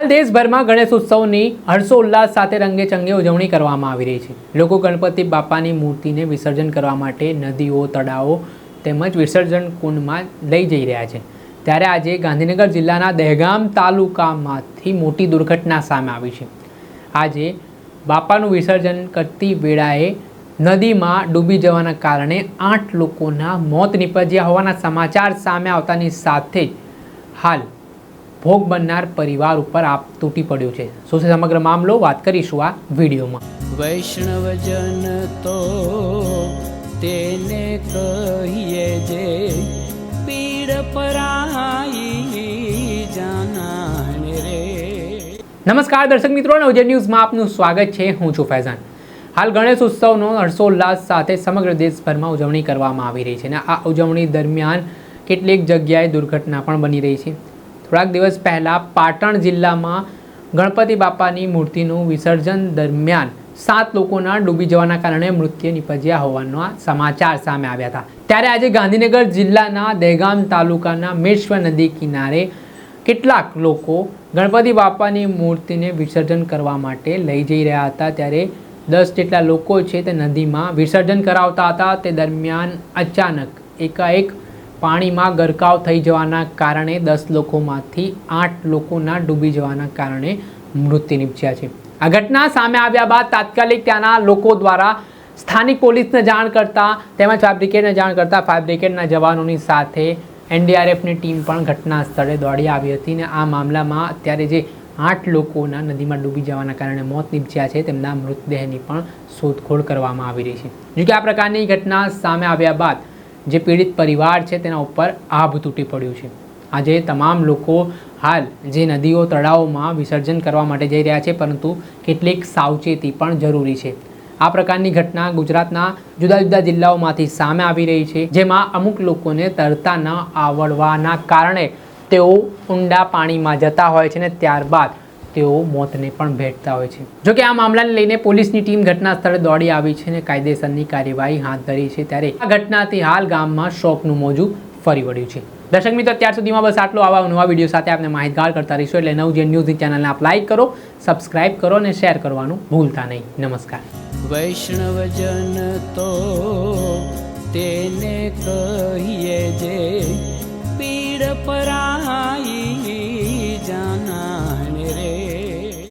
દેશભરમાં ગણેશ ઉત્સવની હર્ષોલ્લાસ સાથે રંગેચંગે ઉજવણી કરવામાં આવી રહી છે. લોકો ગણપતિ બાપાની મૂર્તિને વિસર્જન કરવા માટે નદીઓ, તળાવો તેમજ વિસર્જન કુંડમાં લઈ જઈ રહ્યા છે. ત્યારે આજે ગાંધીનગર જિલ્લાના દહેગામ તાલુકામાંથી મોટી દુર્ઘટના સામે આવી છે. આજે બાપાનું વિસર્જન કરતી વેળાએ નદીમાં ડૂબી જવાના કારણે આઠ લોકોના મોત નીપજ્યા હોવાના સમાચાર સામે આવતાની સાથે જ હાલ ભોગ બનનાર પરિવાર ઉપર આપ તૂટી પડ્યું છે. શું છે સમગ્ર મામલો? વાત કરીશું આ વિડીયોમાં. વૈષ્ણવજન તો તેને કહીએ જે પીડ પરાઈ જાનાને રે. નમસ્કાર દર્શક મિત્રો નવજે ન્યૂઝમાં આપનું સ્વાગત છે. હું છું ફૈઝાન. હાલ ગણેશ ઉત્સવનો હર્ષોલ્લાસ સાથે સમગ્ર દેશભરમાં ઉજવણી કરવામાં આવી રહી છે અને આ ઉજવણી દરમિયાન કેટલીક જગ્યાએ દુર્ઘટના પણ બની રહી છે. થોડાક દિવસ પહેલાં પાટણ જિલ્લામાં ગણપતિ બાપાની મૂર્તિનું વિસર્જન દરમિયાન સાત લોકોના ડૂબી જવાના કારણે મૃત્યુ નિપજ્યા હોવાના સમાચાર સામે આવ્યા હતા. ત્યારે આજે ગાંધીનગર જિલ્લાના દહેગામ તાલુકાના મેશ્વ નદી કિનારે કેટલાક લોકો ગણપતિ બાપાની મૂર્તિને વિસર્જન કરવા માટે લઈ જઈ રહ્યા હતા. ત્યારે દસ જેટલા લોકો છે તે નદીમાં વિસર્જન કરાવતા હતા. તે દરમિયાન અચાનક એકાએક પાણીમાં ગરકાવ થઈ જવાના કારણે દસ લોકોમાંથી આઠ લોકોના ડૂબી જવાના કારણે મૃત્યુ નિપજ્યા છે. આ ઘટના સામે આવ્યા બાદ તાત્કાલિક ત્યાંના લોકો દ્વારા સ્થાનિક પોલીસને જાણ કરતા તેમજ ફાયર બ્રિગેડને જાણ કરતા ફાયર બ્રિગેડના જવાનોની સાથે એનડીઆરએફની ટીમ પણ ઘટના સ્થળે દોડી આવી હતી અને આ મામલામાં અત્યારે જે આઠ લોકોના નદીમાં ડૂબી જવાના કારણે મોત નીપજ્યા છે, તેમના મૃતદેહની પણ શોધખોળ કરવામાં આવી રહી છે. જોકે આ પ્રકારની ઘટના સામે આવ્યા બાદ જે પીડિત પરિવાર છે તેના ઉપર આભ તૂટી પડ્યું છે. આજે તમામ લોકો હાલ જે નદીઓ, તળાવોમાં વિસર્જન કરવા માટે જઈ રહ્યા છે, પરંતુ કેટલીક સાવચેતી પણ જરૂરી છે. આ પ્રકારની ઘટના ગુજરાતના જુદા જુદા જિલ્લાઓમાંથી સામે આવી રહી છે, જેમાં અમુક લોકોને તરતા ન આવડવાના કારણે તેઓ ઊંડા પાણીમાં જતા હોય છે ને ત્યારબાદ તેઓ મોતને પણ ભેટતા હોય છે. જોકે આ મામલાને લઈને પોલીસની ટીમ ઘટના સ્થળે દોડી આવી છે અને કાયદેસરની કાર્યવાહી હાથ ધરી છે ત્યારે આ ઘટનાથી હાલ ગામમાં શોકનું મોજું ફરી વળ્યું છે. દર્શક મિત્રો, અત્યાર સુધીમાં બસ આટલો. આવા નવા વીડિયો સાથે આપણે માહિતગાર કરતા રહીશું એટલે નવજેન ન્યૂઝની ચેનલને આપ લાઇક કરો સબસ્ક્રાઇબ કરો અને શેર કરવાનું ભૂલતા નહીં. નમસ્કાર. વૈષ્ણવજન તો તેને કહીએ જે